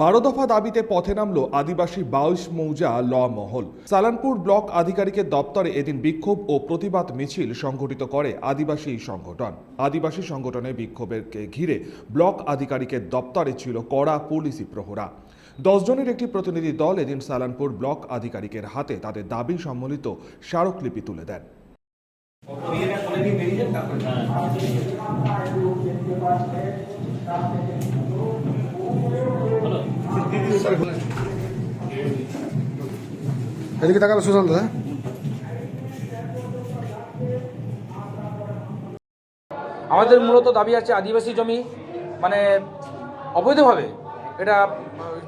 বারো দফা দাবিতে পথে নামল আদিবাসী বাউশ মৌজা ল মহল। সালানপুর ব্লক আধিকারিকের দপ্তরে এদিন বিক্ষোভ ও প্রতিবাদ মিছিল সংগঠিত করে আদিবাসী সংগঠন। আদিবাসী সংগঠনের বিক্ষোভকে ঘিরে ব্লক আধিকারিকের দপ্তরে ছিল কড়া পুলিশি প্রহরা। দশ জনের একটি প্রতিনিধি দল এদিন সালানপুর ব্লক আধিকারিকের হাতে তাদের দাবি সম্বলিত স্মারকলিপি তুলে দেন। এদিকে তাকালো সুশান্ত হ্যাঁ? আমাদের মূলত দাবি আছে আদিবাসী জমি মানে অবৈধভাবে এটা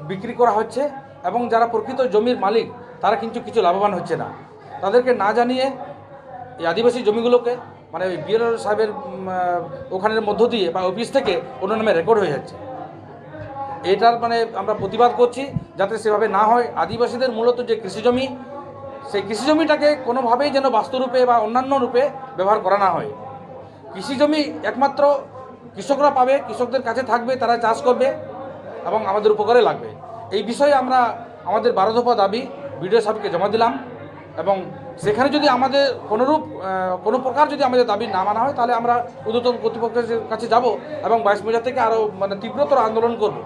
বিক্রি করা হচ্ছে এবং যারা প্রকৃত জমির মালিক, তারা কিন্তু কিছু লাভবান হচ্ছে না। তাদেরকে না জানিয়ে এই আদিবাসী জমিগুলোকে মানে বিএলআর সাহেবের ওখানের মধ্য দিয়ে বা অফিস থেকে অন্য নামে রেকর্ড হয়ে যাচ্ছে। এটার মানে আমরা প্রতিবাদ করছি যাতে সেভাবে না হয়। আদিবাসীদের মূলত যে কৃষিজমি, সেই কৃষিজমিটাকে কোনোভাবেই যেন বাস্তুরূপে বা অন্যান্য রূপে ব্যবহার করা না হয়। কৃষি জমি একমাত্র কৃষকরা পাবে, কৃষকদের কাছে থাকবে, তারা চাষ করবে এবং আমাদের উপকারে লাগবে। এই বিষয়ে আমরা আমাদের বারো দফা দাবি, বিডিও সাহেবকে জমা দিলাম এবং সেখানে যদি আমাদের কোনোরূপ কোনো প্রকার যদি আমাদের দাবি না মানা হয়, তাহলে আমরা উদ্যতন কর্তৃপক্ষের কাছে যাব এবং বাইশ মৌজা থেকে আরও মানে তীব্রতর আন্দোলন করব।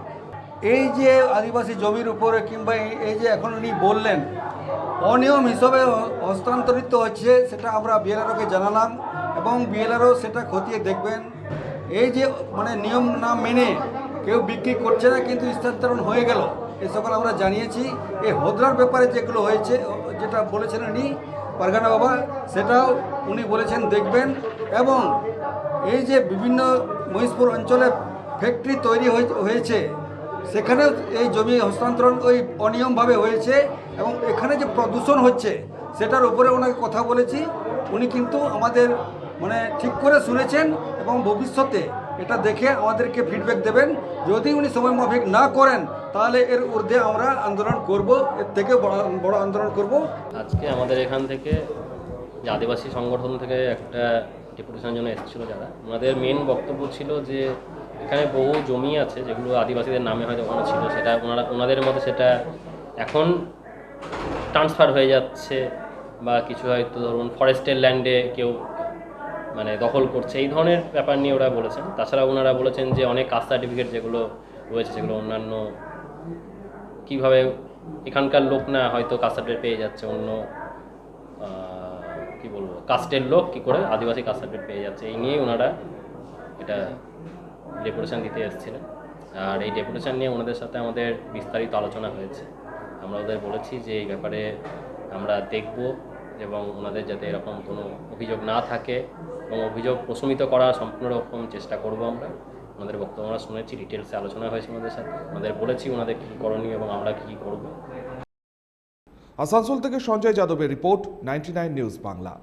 এই যে আদিবাসী জমির উপরে কিংবা এই- যে এখন উনি বললেন, অনিয়ম হিসাবে হস্তান্তরিত হচ্ছে, সেটা আমরা বিএলআরওকে জানালাম এবং বিএলআরও সেটা খতিয়ে দেখবেন। এই যে মানে নিয়ম না মেনে কেউ বিক্রি করছে না, কিন্তু স্থানান্তরণ হয়ে গেল, এ সকল আমরা জানিয়েছি। এই হদ্রার ব্যাপারে যেগুলো হয়েছে যেটা বলেছেন উনি, পারগানা বাবা, সেটাও উনি বলেছেন, দেখবেন। এবং এই যে বিভিন্ন মহিষপুর অঞ্চলে ফ্যাক্টরি তৈরি হয়ে- হয়েছে সেখানেও এই জমি হস্তান্তরণ ওই অনিয়মভাবে হয়েছে এবং এখানে যে প্রদূষণ হচ্ছে, সেটার উপরে ওনাকে কথা বলেছি। উনি কিন্তু আমাদের মানে ঠিক করে শুনেছেন এবং ভবিষ্যতে এটা দেখে আমাদেরকে ফিডব্যাক দেবেন। যদি উনি সময় মাফিক না করেন, তাহলে এর ঊর্ধ্বে আমরা আন্দোলন করব, এর থেকে বড় আন্দোলন করব। আজকে আমাদের এখান থেকে যে আদিবাসী সংগঠন থেকে একটা ডেপুটেশনের জন্য এসেছিল যারা, ওনাদের মেন বক্তব্য ছিল যে এখানে বহু জমি আছে যেগুলো আদিবাসীদের নামে হয়তো ওখানে ছিল, সেটা ওনারা, ওনাদের মধ্যে সেটা এখন ট্রান্সফার হয়ে যাচ্ছে বা কিছু হয়তো ধরুন ফরেস্টের ল্যান্ডে কেউ মানে দখল করছে। এই ধরনের ব্যাপার নিয়ে ওরা বলেছেন। তাছাড়া ওনারা বলেছেন যে অনেক কাস্ট সার্টিফিকেট যেগুলো রয়েছে, সেগুলো অন্যান্য কীভাবে এখানকার লোক না হয়তো কাস্ট সার্টিফিকেট পেয়ে যাচ্ছে, অন্য কি বলব কাস্টের লোক কি করে আদিবাসী কাস্ট সার্টিফিকেট পেয়ে যাচ্ছে। এই নিয়েই ওনারা এটা ডেপুটেশন দিতে এসেছিলেন। আর এই ডেপুটেশন নিয়ে ওনাদের সাথে আমাদের বিস্তারিত আলোচনা হয়েছে। আমরা ওদের বলেছি যে এই ব্যাপারে আমরা দেখব এবং ওনাদের যাতে এরকম কোনো অভিযোগ না থাকে এবং অভিযোগ প্রশমিত করার সম্পূর্ণ রকম চেষ্টা করব আমরা। ওনাদের বক্তব্য আমরা শুনেছি ডিটেলসে আলোচনা হয়েছে ওনাদের সাথে। ওনাদের বলেছি ওনাদের কী করণীয় এবং আমরা কী করব। আসানসোল থেকে সঞ্জয় যাদবের রিপোর্ট নাইনটি নিউজ বাংলা।